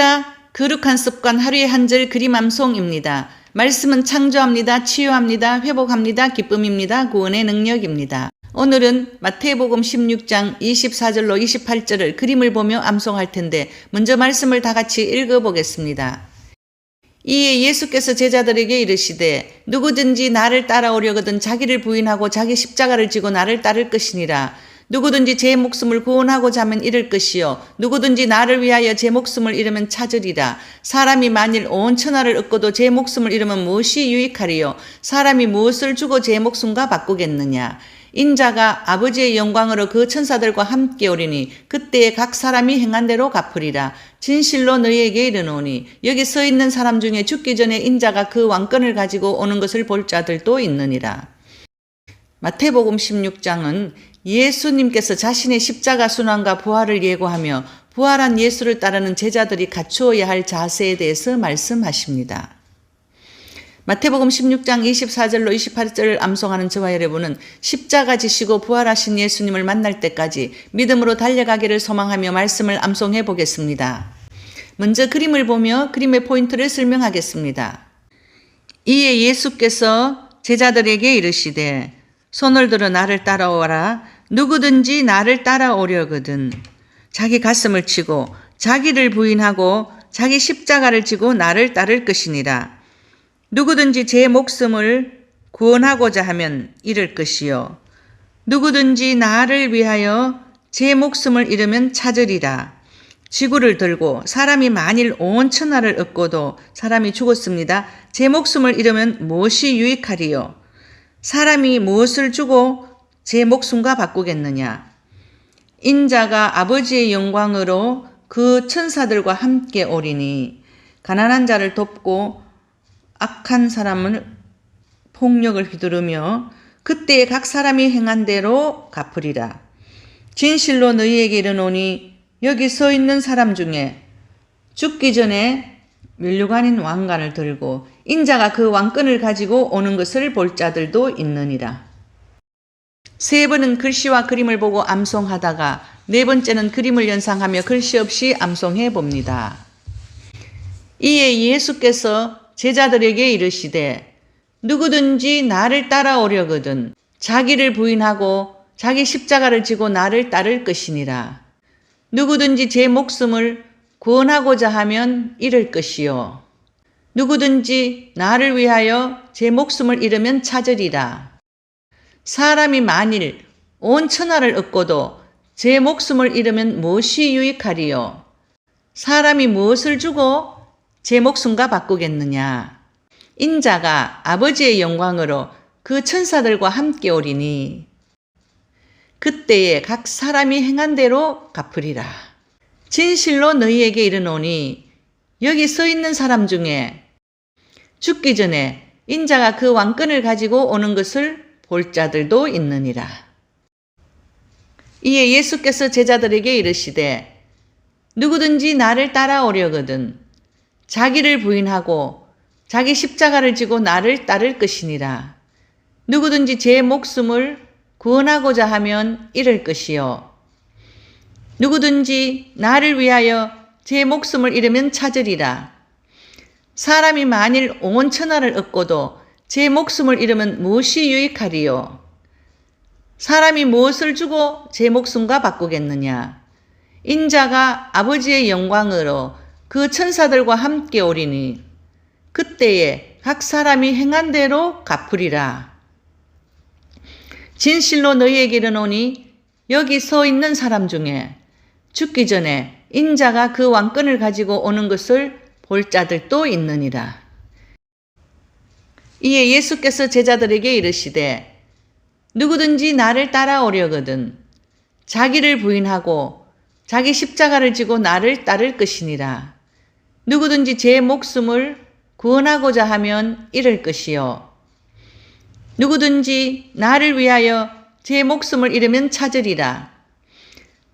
할렐루야! 거룩한 습관 하루에 한 절 그림 암송입니다. 말씀은 창조합니다. 치유합니다. 회복합니다. 기쁨입니다. 구원의 능력입니다. 오늘은 마태복음 16장 24절로 28절을 그림을 보며 암송할 텐데 먼저 말씀을 다 같이 읽어보겠습니다. 이에 예수께서 제자들에게 이르시되 누구든지 나를 따라오려거든 자기를 부인하고 자기 십자가를 지고 나를 따를 것이니라. 누구든지 제 목숨을 구원하고자 하면 잃을 것이요. 누구든지 나를 위하여 제 목숨을 잃으면 찾으리라. 사람이 만일 온 천하를 얻고도 제 목숨을 잃으면 무엇이 유익하리요? 사람이 무엇을 주고 제 목숨과 바꾸겠느냐? 인자가 아버지의 영광으로 그 천사들과 함께 오리니 그때에 각 사람이 행한 대로 갚으리라. 진실로 너희에게 이르노니 여기 서 있는 사람 중에 죽기 전에 인자가 그 왕권을 가지고 오는 것을 볼 자들도 있느니라. 마태복음 16장은 예수님께서 자신의 십자가 순환과 부활을 예고하며 부활한 예수를 따르는 제자들이 갖추어야 할 자세에 대해서 말씀하십니다. 마태복음 16장 24절로 28절을 암송하는 저와 여러분은 십자가 지시고 부활하신 예수님을 만날 때까지 믿음으로 달려가기를 소망하며 말씀을 암송해 보겠습니다. 먼저 그림을 보며 그림의 포인트를 설명하겠습니다. 이에 예수께서 제자들에게 이르시되 손을 들어 나를 따라오라. 누구든지 나를 따라오려거든. 자기 가슴을 치고 자기를 부인하고 자기 십자가를 지고 나를 따를 것이니라. 누구든지 제 목숨을 구원하고자 하면 잃을 것이요. 누구든지 나를 위하여 제 목숨을 잃으면 찾으리라. 지구를 들고 사람이 만일 온 천하를 얻고도 사람이 죽었습니다. 제 목숨을 잃으면 무엇이 유익하리요? 사람이 무엇을 주고 제 목숨과 바꾸겠느냐? 인자가 아버지의 영광으로 그 천사들과 함께 오리니 가난한 자를 돕고 악한 사람을 폭력을 휘두르며 그때에 각 사람이 행한 대로 갚으리라. 진실로 너희에게 이르노니 여기 서 있는 사람 중에 죽기 전에 면류관인 왕관을 들고 인자가 그 왕권을 가지고 오는 것을 볼 자들도 있느니라. 세 번은 글씨와 그림을 보고 암송하다가 네 번째는 그림을 연상하며 글씨 없이 암송해 봅니다. 이에 예수께서 제자들에게 이르시되 누구든지 나를 따라오려거든 자기를 부인하고 자기 십자가를 지고 나를 따를 것이니라. 누구든지 제 목숨을 구원하고자 하면 잃을 것이요. 누구든지 나를 위하여 제 목숨을 잃으면 찾으리라. 사람이 만일 온 천하를 얻고도 제 목숨을 잃으면 무엇이 유익하리요? 사람이 무엇을 주고 제 목숨과 바꾸겠느냐? 인자가 아버지의 영광으로 그 천사들과 함께 오리니 그때에 각 사람이 행한 대로 갚으리라. 진실로 너희에게 이르노니 여기 서 있는 사람 중에 죽기 전에 인자가 그 왕권을 가지고 오는 것을 볼 자들도 있느니라. 이에 예수께서 제자들에게 이르시되 누구든지 나를 따라오려거든 자기를 부인하고 자기 십자가를 지고 나를 따를 것이니라. 누구든지 제 목숨을 구원하고자 하면 잃을 것이요. 누구든지 나를 위하여 제 목숨을 잃으면 찾으리라. 사람이 만일 온 천하를 얻고도 제 목숨을 잃으면 무엇이 유익하리요? 사람이 무엇을 주고 제 목숨과 바꾸겠느냐? 인자가 아버지의 영광으로 그 천사들과 함께 오리니 그때에 각 사람이 행한 대로 갚으리라. 진실로 너희에게 이르노니 여기 서 있는 사람 중에 죽기 전에 인자가 그 왕권을 가지고 오는 것을 볼 자들도 있느니라. 이에 예수께서 제자들에게 이르시되 누구든지 나를 따라오려거든 자기를 부인하고 자기 십자가를 지고 나를 따를 것이니라. 누구든지 제 목숨을 구원하고자 하면 잃을 것이요. 누구든지 나를 위하여 제 목숨을 잃으면 찾으리라.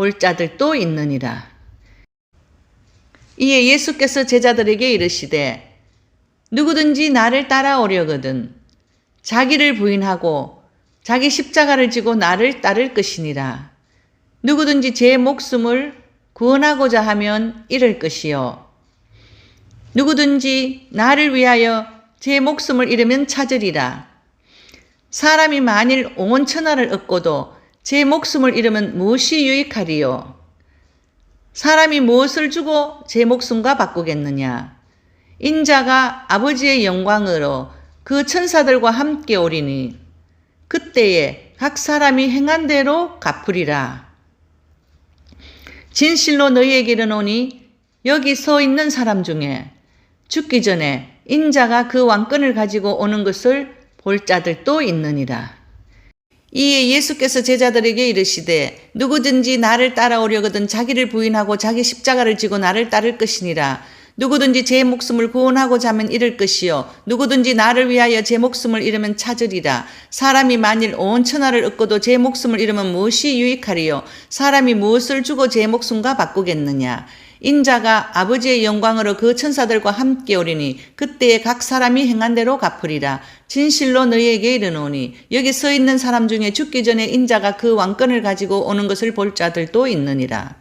볼 자들도 있느니라. 이에 예수께서 제자들에게 이르시되 누구든지 나를 따라오려거든 자기를 부인하고 자기 십자가를 지고 나를 따를 것이니라. 누구든지 제 목숨을 구원하고자 하면 잃을 것이요. 누구든지 나를 위하여 제 목숨을 잃으면 찾으리라. 사람이 만일 온 천하를 얻고도 제 목숨을 잃으면 무엇이 유익하리요? 사람이 무엇을 주고 제 목숨과 바꾸겠느냐? 인자가 아버지의 영광으로 그 천사들과 함께 오리니 그때에 각 사람이 행한 대로 갚으리라. 진실로 너희에게 이르노니 여기 서 있는 사람 중에 죽기 전에 인자가 그 왕권을 가지고 오는 것을 볼 자들도 있느니라. 이에 예수께서 제자들에게 이르시되 누구든지 나를 따라오려거든 자기를 부인하고 자기 십자가를 지고 나를 따를 것이니라. 누구든지 제 목숨을 구원하고자 하면 잃을 것이요. 누구든지 나를 위하여 제 목숨을 잃으면 찾으리라. 사람이 만일 온 천하를 얻고도 제 목숨을 잃으면 무엇이 유익하리요? 사람이 무엇을 주고 제 목숨과 바꾸겠느냐 인자가 아버지의 영광으로 그 천사들과 함께 오리니 그때에 각 사람이 행한 대로 갚으리라 진실로 너희에게 이르노니 여기 서 있는 사람 중에 죽기 전에 인자가 그 왕권을 가지고 오는 것을 볼 자들도 있느니라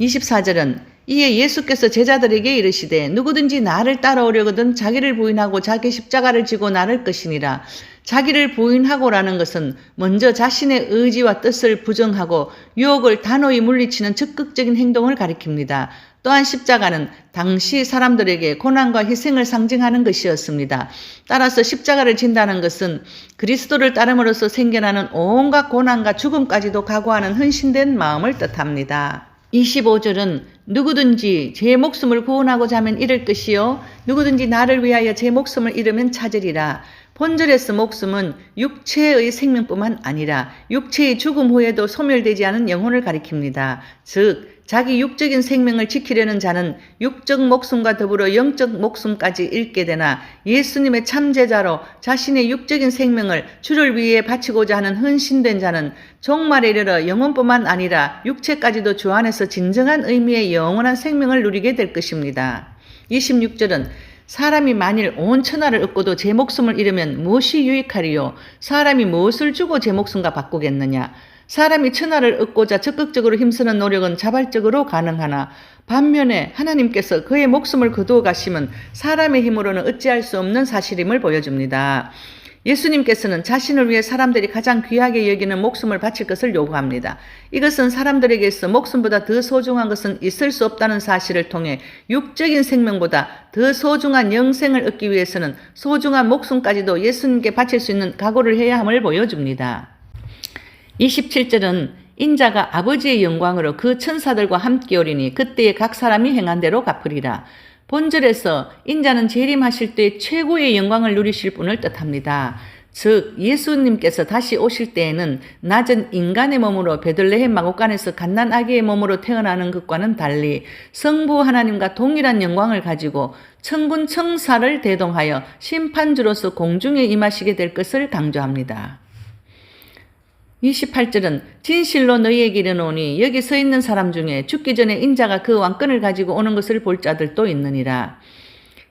24절은 이에 예수께서 제자들에게 이르시되 누구든지 나를 따라오려거든 자기를 부인하고 자기 십자가를 지고 나를 것이니라. 자기를 부인하고라는 것은 먼저 자신의 의지와 뜻을 부정하고 유혹을 단호히 물리치는 적극적인 행동을 가리킵니다. 또한 십자가는 당시 사람들에게 고난과 희생을 상징하는 것이었습니다. 따라서 십자가를 진다는 것은 그리스도를 따름으로써 생겨나는 온갖 고난과 죽음까지도 각오하는 헌신된 마음을 뜻합니다. 25절은 누구든지 제 목숨을 구원하고자 하면 잃을 것이요 누구든지 나를 위하여 제 목숨을 잃으면 찾으리라. 본절에서 목숨은 육체의 생명뿐만 아니라 육체의 죽음 후에도 소멸되지 않은 영혼을 가리킵니다. 즉 자기 육적인 생명을 지키려는 자는 육적 목숨과 더불어 영적 목숨까지 잃게 되나 예수님의 참제자로 자신의 육적인 생명을 주를 위해 바치고자 하는 헌신된 자는 종말에 이르러 영혼뿐만 아니라 육체까지도 주 안에서 진정한 의미의 영원한 생명을 누리게 될 것입니다. 26절은 사람이 만일 온 천하를 얻고도 제 목숨을 잃으면 무엇이 유익하리요? 사람이 무엇을 주고 제 목숨과 바꾸겠느냐? 사람이 천하를 얻고자 적극적으로 힘쓰는 노력은 자발적으로 가능하나 반면에 하나님께서 그의 목숨을 거두어 가시면 사람의 힘으로는 어찌할 수 없는 사실임을 보여줍니다. 예수님께서는 자신을 위해 사람들이 가장 귀하게 여기는 목숨을 바칠 것을 요구합니다. 이것은 사람들에게서 목숨보다 더 소중한 것은 있을 수 없다는 사실을 통해 육적인 생명보다 더 소중한 영생을 얻기 위해서는 소중한 목숨까지도 예수님께 바칠 수 있는 각오를 해야 함을 보여줍니다. 27절은 인자가 아버지의 영광으로 그 천사들과 함께 오리니 그때에 각 사람이 행한 대로 갚으리라. 본절에서 인자는 재림하실 때 최고의 영광을 누리실 분을 뜻합니다. 즉 예수님께서 다시 오실 때에는 낮은 인간의 몸으로 베들레헴 마곡간에서 갓난 아기의 몸으로 태어나는 것과는 달리 성부 하나님과 동일한 영광을 가지고 천군 청사를 대동하여 심판주로서 공중에 임하시게 될 것을 강조합니다. 28절은 진실로 너희에게 이르노니 여기 서 있는 사람 중에 죽기 전에 인자가 그 왕권을 가지고 오는 것을 볼 자들 도 있느니라.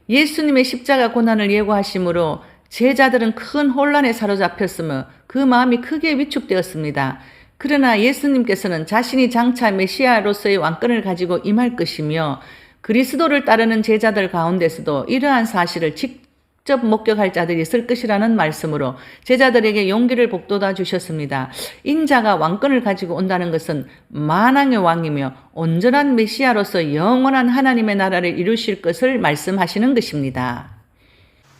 예수님의 십자가 고난을 예고하심으로 제자들은 큰 혼란에 사로잡혔으며 그 마음이 크게 위축되었습니다. 그러나 예수님께서는 자신이 장차 메시아로서의 왕권을 가지고 임할 것이며 그리스도를 따르는 제자들 가운데서도 이러한 사실을 직접 직접 목격할 자들이 있을 것이라는 말씀으로 제자들에게 용기를 북돋아 주셨습니다. 인자가 왕권을 가지고 온다는 것은 만왕의 왕이며 온전한 메시아로서 영원한 하나님의 나라를 이루실 것을 말씀하시는 것입니다.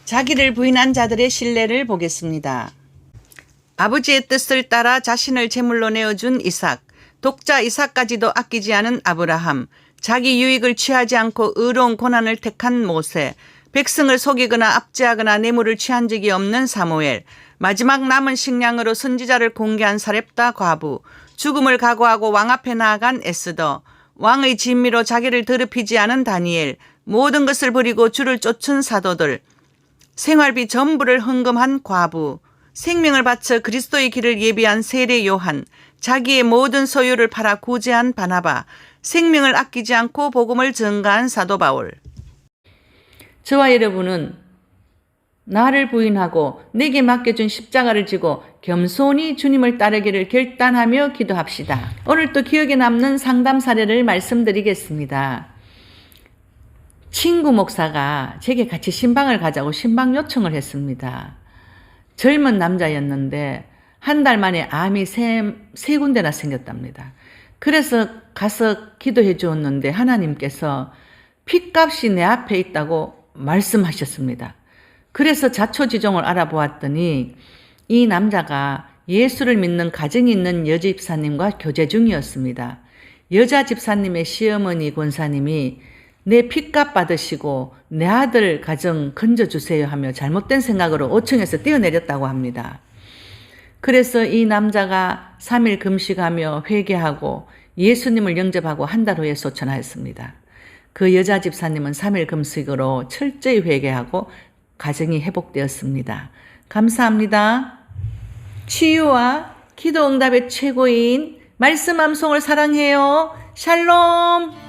자기를 부인한 자들의 신뢰를 보겠습니다. 아버지의 뜻을 따라 자신을 제물로 내어준 이삭, 독자 이삭까지도 아끼지 않은 아브라함, 자기 유익을 취하지 않고 의로운 고난을 택한 모세, 백성을 속이거나 압제하거나 뇌물을 취한 적이 없는 사무엘, 마지막 남은 식량으로 선지자를 공개한 사렙다 과부, 죽음을 각오하고 왕 앞에 나아간 에스더, 왕의 진미로 자기를 더럽히지 않은 다니엘, 모든 것을 버리고 주를 쫓은 사도들, 생활비 전부를 헌금한 과부, 생명을 바쳐 그리스도의 길을 예비한 세례 요한, 자기의 모든 소유를 팔아 구제한 바나바, 생명을 아끼지 않고 복음을 전가한 사도 바울. 저와 여러분은 나를 부인하고 내게 맡겨준 십자가를 지고 겸손히 주님을 따르기를 결단하며 기도합시다. 오늘 또 기억에 남는 상담 사례를 말씀드리겠습니다. 친구 목사가 제게 같이 신방을 가자고 신방 요청을 했습니다. 젊은 남자였는데 한 달 만에 암이 세, 세 군데나 생겼답니다. 그래서 가서 기도해 주었는데 하나님께서 핏값이 내 앞에 있다고 말씀하셨습니다. 그래서 자초지종을 알아보았더니 이 남자가 예수를 믿는 가정이 있는 여자 집사님과 교제 중이었습니다. 여자 집사님의 시어머니 권사님이 내 핏값 받으시고 내 아들 가정 건져주세요 하며 잘못된 생각으로 5층에서 뛰어내렸다고 합니다. 그래서 이 남자가 3일 금식하며 회개하고 예수님을 영접하고 한 달 후에 소천하였습니다. 그 여자 집사님은 3일 금식으로 철저히 회개하고 가정이 회복되었습니다. 감사합니다. 치유와 기도 응답의 최고인 말씀 암송을 사랑해요. 샬롬!